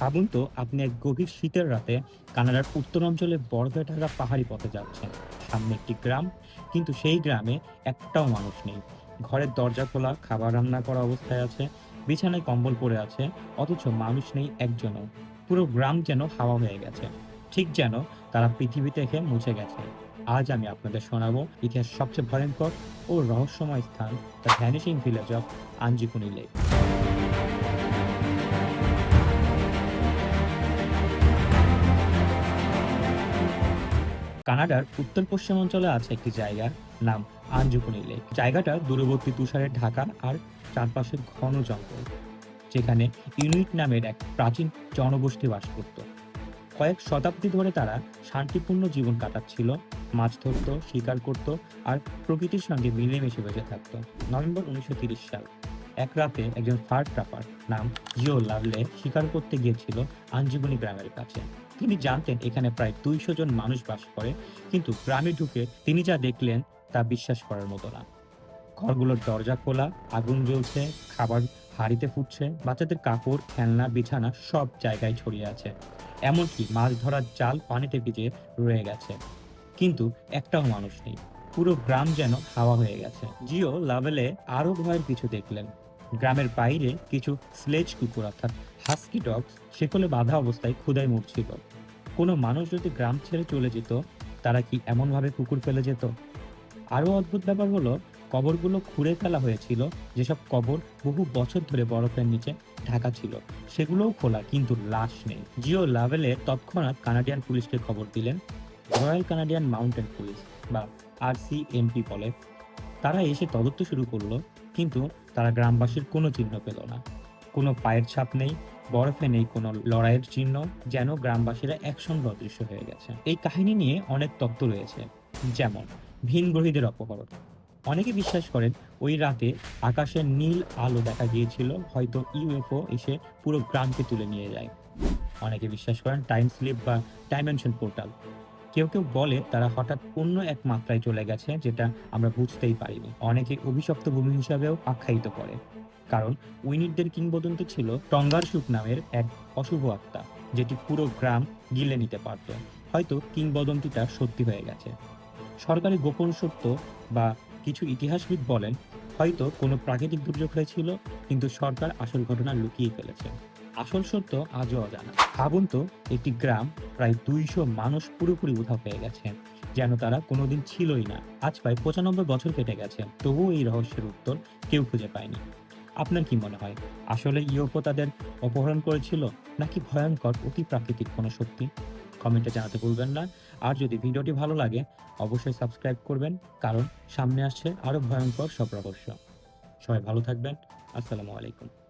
ভাবুন তো, আপনি এক গভীর শীতের রাতে কানাডার উত্তর অঞ্চলে ঢাকা পাহাড়ি পথে যাচ্ছেন। সামনে একটি গ্রাম, কিন্তু সেই গ্রামে একটাও মানুষ নেই। ঘরের দরজা খোলা, খাবার রান্না করা অবস্থায় আছে, বিছানায় কম্বল পড়ে আছে, অথচ মানুষ নেই একজনও। পুরো গ্রাম যেন হাওয়া হয়ে গেছে। ঠিক যেন তারা পৃথিবী থেকে মুছে গেছে। আজ আমি আপনাদের শোনাবো ইতিহাস সবচেয়ে ভয়ঙ্কর ও রহস্যময় স্থান, the vanishing village of Anjikuni lake. কানাডার উত্তর পশ্চিম অঞ্চলে আছে একটি জায়গার নাম আঞ্জুকুনি লেক জায়গাটা দূরবর্তী তুষারে ঢাকা আর চারপাশে ঘন জঙ্গল, যেখানে ইউনিট নামের এক প্রাচীন জনগোষ্ঠী বাস করত। কয়েক শতাব্দী ধরে তারা শান্তিপূর্ণ জীবন কাটাচ্ছিল, মাছ ধরতো, শিকার করত আর প্রকৃতির সঙ্গে মিলেমিশে বেঁচে থাকতো। নভেম্বর উনিশশো সাল, এক রাতে একজন ফার ট্রাপার নাম জিও লাভলে শিকার করতে গিয়েছিল আঞ্জুগুনি গ্রামের কাছে। তিনি জানতেন এখানে প্রায় দুইশো জন মানুষ বাস করে, কিন্তু গ্রামে ঢুকে তিনি যা দেখলেন তা বিশ্বাস করার মতো না। ঘরগুলোর দরজা খোলা, আগুন জ্বলছে, খাবার হাঁড়িতে ফুটছে, বাচ্চাদের কাপড়, খেলনা, বিছানা সব জায়গায় ছড়িয়ে আছে। এমনকি মাছ ধরার জাল পানিতে ভিজে রয়ে গেছে। কিন্তু একটাও মানুষ নেই। পুরো গ্রাম যেন হাওয়া হয়ে গেছে। জিও লাভেলে আরও ভয়ের কিছু দেখলেন। গ্রামের বাইরে কিছু স্লেজ কুকুর অর্থাৎ হাস্কি ডগ সেকলে বাঁধা অবস্থায় ক্ষুদায় মরছিল। কোনো মানুষ যদি গ্রাম ছেড়ে চলে যেত, তারা কি এমনভাবে কুকুর ফেলে যেত? আরও অদ্ভুত ব্যাপার হলো, কবরগুলো খুঁড়ে ফেলা হয়েছিল, যেসব কবর বহু বছর ধরে বরফের নিচে ঢাকা ছিল। সেগুলোও খোলা, কিন্তু লাশ নেই। জিও লাভেলে তৎক্ষণাৎ কানাডিয়ান পুলিশকে খবর দিলেন, রয়্যাল কানাডিয়ান মাউন্টেন পুলিশ, বা আর আরসিএমপি বলে। তারা এসে তদন্ত শুরু করল, কিন্তু তারা গ্রামবাসীর কোনো চিহ্ন পেল না। কোনো পায়ের ছাপ নেই, বরফে নেই কোনো লড়াইয়ের চিহ্ন, যেন গ্রামবাসীরা একসঙ্গে অদৃশ্য হয়ে গেছে। এই কাহিনী নিয়ে অনেক তত্ত্ব রয়েছে, যেমন ভিনগ্রহীদের অপহরণ। অনেকে বিশ্বাস করেন ওই রাতে আকাশের নীল আলো দেখা গিয়েছিল, হয়তো ইউএফও এসে পুরো গ্রামকে তুলে নিয়ে যায়। অনেকে বিশ্বাস করেন টাইম স্লিপ বা ডাইমেনশন পোর্টাল। কেউ কেউ বলে তারা হঠাৎ অন্য এক মাত্রায় চলে গেছে যেটা আমরা বুঝতেই পারিনি। অনেকে অভিশপ্ত ভূমি হিসাবেও আখ্যায়িত করে। কারণ উইনিটদের কিংবদন্তি ছিল টঙ্গারসুক নামের এক অশুভ আত্মা, যেটি পুরো গ্রাম গিলে নিতে পারত। হয়তো কিংবদন্তিটা সত্যি হয়ে গেছে। সরকারি গোপন সত্য বা কিছু ইতিহাসবিদ বলেন, হয়তো কোনো প্রাকৃতিক দুর্যোগ হয়েছিল, কিন্তু সরকার আসল ঘটনা লুকিয়ে ফেলেছে। আসল সত্য আজও অজানা। ভাবুন তো, একটি গ্রাম প্রায় দুইশো মানুষ পুরোপুরি উধাও হয়ে গেছে যেন তারা কোনোদিন ছিলই না। আজ প্রায় পঁচানব্বই বছর কেটে গেছে, তবুও এই রহস্যের উত্তর কেউ খুঁজে পায়নি। আপনার কি মনে হয়, আসলে ইউএফও তাদের অপহরণ করেছিল, নাকি ভয়ঙ্কর অতি প্রাকৃতিক কোনো শক্তি? কমেন্টে জানাতে ভুলবেন না। আর যদি ভিডিওটি ভালো লাগে, অবশ্যই সাবস্ক্রাইব করবেন, কারণ সামনে আসছে আরও ভয়ঙ্কর সব রহস্য। সবাই ভালো থাকবেন। আসসালামু আলাইকুম।